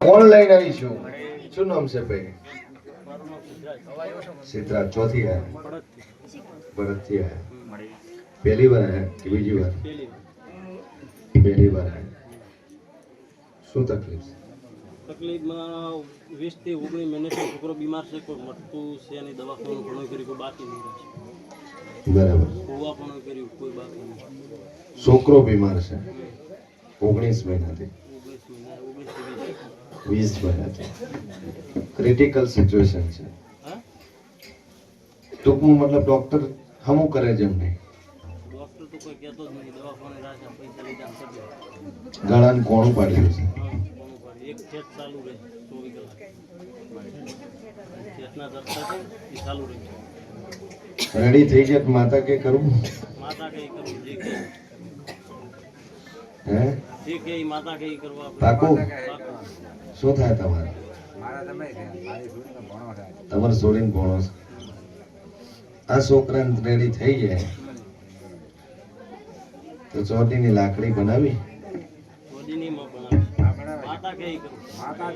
Online આવીશું શું નામ છે ભાઈ? સિદ્ધરાજ ચોથી આયા. ભરતથી આયા. પહેલી વાર આયા કે બીજી વાર? પહેલી વાર આયા. શું તકલીફ છે? તકલીફમાં વીસથી ઓગણીસ મહિને છોકરો બીમાર છે કોઈ મટતું છે એની દવાખાનું ઘણું કર્યું કોઈ બાકી નહીં બરાબર. હોવા પણ કર્યું કોઈ બાકી નહીં. છોકરો બીમાર છે. ઓગણીસ મહિનાથી ઓગણીસ મહિના ઓગણીસથી વીસ બન્યા છે ક્રિટિકલ સિચ્યુએશન છે. ટૂંકમાં મતલબ ડોક્ટર હમું કરે છે એમને કરી. ગળાને કોણું પાડ્યું છે. રેડી થઈ જાય માતા કે કરું માતા કે કરવું હે? જે કે માતા કઈ કરવા પાકું પાકું. શું થાય તમારે? તમારે છોડીને ભણો છે. આ છોકરાને રેડી થઈ જાય તો ચોટીની લાકડી બનાવી?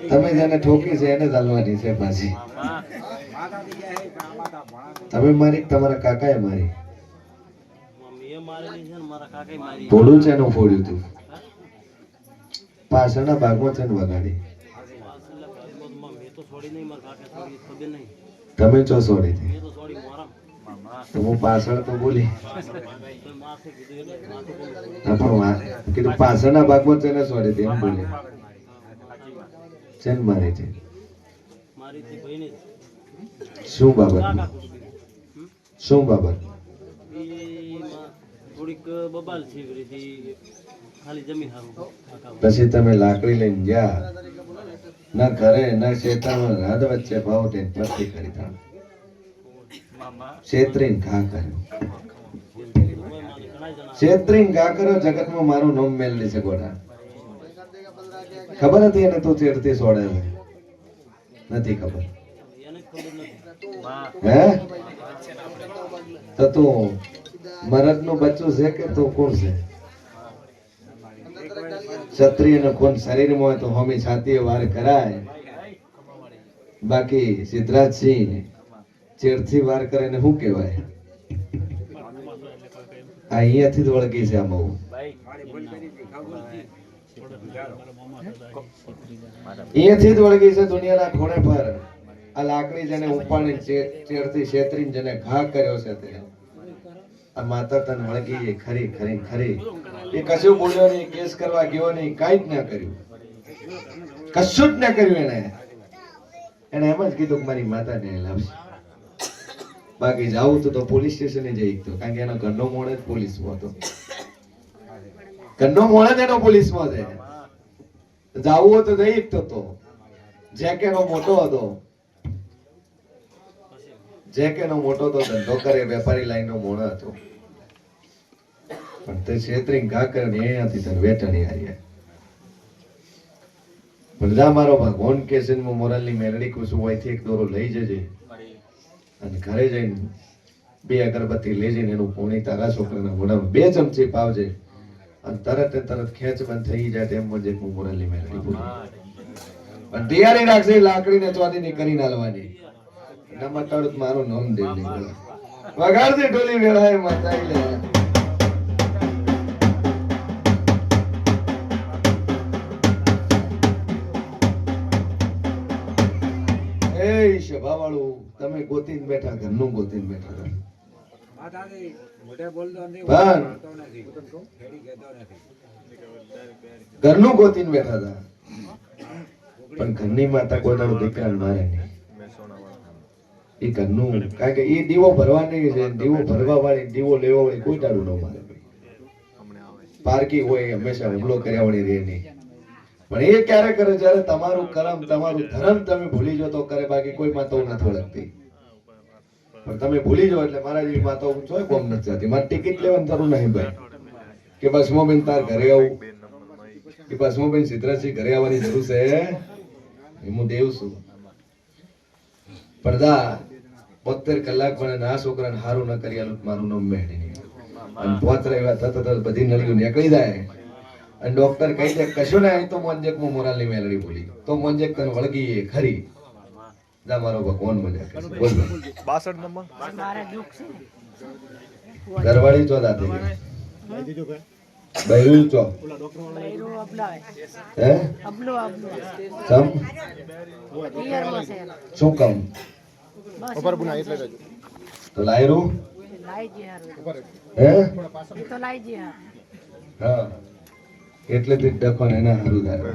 તમે જેને ઠોકી છે એને ચાલવાની છે પાછી. તમે મારી તમારા કાકાએ મારી? છે ભોળું છે એનું ફોડ્યું તું. કાકા ભાગમાં ખબર વગાડી. તમે ચો મોરામ તો હું પાછળ તો બોલી. પાછળના ભાગમાં છે ને છોડી હતી એમ બોલી. થી શું બાબત? શું બાબત? થોડીક બબાલ પછી તમે લાકડી લઈને ગયા. ના ઘરે, ના શેતામાં રાત વચ્ચે ભાવ તે પસ્તી કરી તાણ શેત્રીન ઘા કર્યો. શેત્રીન ઘા કર્યો, જગતમાં મારું નામ મેલની છે ગોડા. ખબર હતી એને તું ચેડતી સોડે નથી ખબર. હે? તો તું મરદનું બચ્ચું છે કે તું કોણ છે? ક્ષત્રિય નો કોણ શરીરમાં હોય તો હોમી છાતીએ વાર કરાય. બાકી સિદ્ધરાજસિંહ ચેડથી વાર કરે ને શું કહેવાય? આ અહીંયાથી જ વળગી છે આ બહુ. અહીંયાથી જ વળગી છે દુનિયાના ખૂણે પર. આ લાકડી જેને ઉપાડી ચેડથી છેતરીને જેને ઘા કર્યો છે તે. આ માતા તને વળગી ખરી ખરી ખરી. એ કશું બોલ્યો નહીં, કેસ કરવા ગયો નહીં, કાંઈ જ ના કર્યું. કશું જ ના કર્યું એને એને એમ જ કીધું કે મારી માતા ને લાવશે બાકી જાવું તો તો પોલીસ સ્ટેશને જઈ તો, કારણ કે એનો ઘરનો મોડ જ પોલીસમાં હતો. ઘરનો મોડ જ એનો પોલીસમાં છે જાવું તો જઈ તો. જેકેનો મોટો હતો. જેકેનો મોટો તો ધંધો કરે વેપારી લાઈનનો મોણો હતો. પણ તે છેતરી ઘા કરે ને અહીંયાથી તને વેટણી હાર્યા પણ મારો ભગવાન કે છે ને હું મોરલની મેલડી કુસુમ હોયથી એક દોરો લઈ જજે. અને ઘરે જઈને બે અગરબત્તી લઈ જઈને એનું પોણી તારા છોકરાના મોઢામાં બે ચમચી પાવજે. અને તરત તરત ખેંચ બંધ થઈ જાય તેમ મજે હું મોરલની બોલી. પણ તૈયારી ને લાકડીને ચોદીની કરી નાલવાની નમા તળત મારું નામ દે વગાડજે ઢોલી વેળાએ માતાઈ લે. સભાવાળું તમે ગોતીને બેઠા ઘરનું ગોતીને બેઠા ઘરનું ઘરનું ગોતીને બેઠા હતા પણ ઘરની માતા કોઈ દીકરા મારે નહીં. એ ઘરનું કારણ કે એ દીવો ભરવાની છે દીવો ભરવા વાળી દીવો લેવો હોય કોઈ દાડો ન મારે. પારકી હોય હંમેશા હુમલો કર્યા વાળી રહે નહીં. પણ એ ક્યારે કરે? જ્યારે તમારું કરમ તમારું ધર્મ તમે ભૂલી જો તો કરે બાકી કોઈ માતાઓ નથી ઓળખતી પણ તમે ભૂલી જાઓ એટલે મારા જેવી માતાઓ જોઈ કોમ નથી જતી. મારે ટિકિટ લેવાની જરૂર નહીં ભાઈ. કે બસ મોબેન તાર ઘરે આવું. કે બસ મોબેન સિદ્ધરાજસિંહ ઘરે આવવાની જરૂર છે એ હું દેવ છું. પડદા બોતેર કલાક પણ ના છોકરાને હારું ન કરી આલું મારું નામ મેળી નહીં અને પોત રહ્યા થતા થતા બધી નળીઓ નીકળી જાય. અને ડોક્ટર કહી દે કશું ના તો મોંજેકમાં મોરાલની મેલડી બોલી. તો મોંજેક તને વળગી એ ખરી. જા મારો ભગવાન મજા કરે બોલ. બાસઠ નંબર? મારે દુઃખ છે ને. ઘરવાળી ચો દાતે બૈરું બૈરો હે? સમ? શું કામ? બસ તો લાયરું? હે? તો એટલે તે ડખો એના હારું થાય.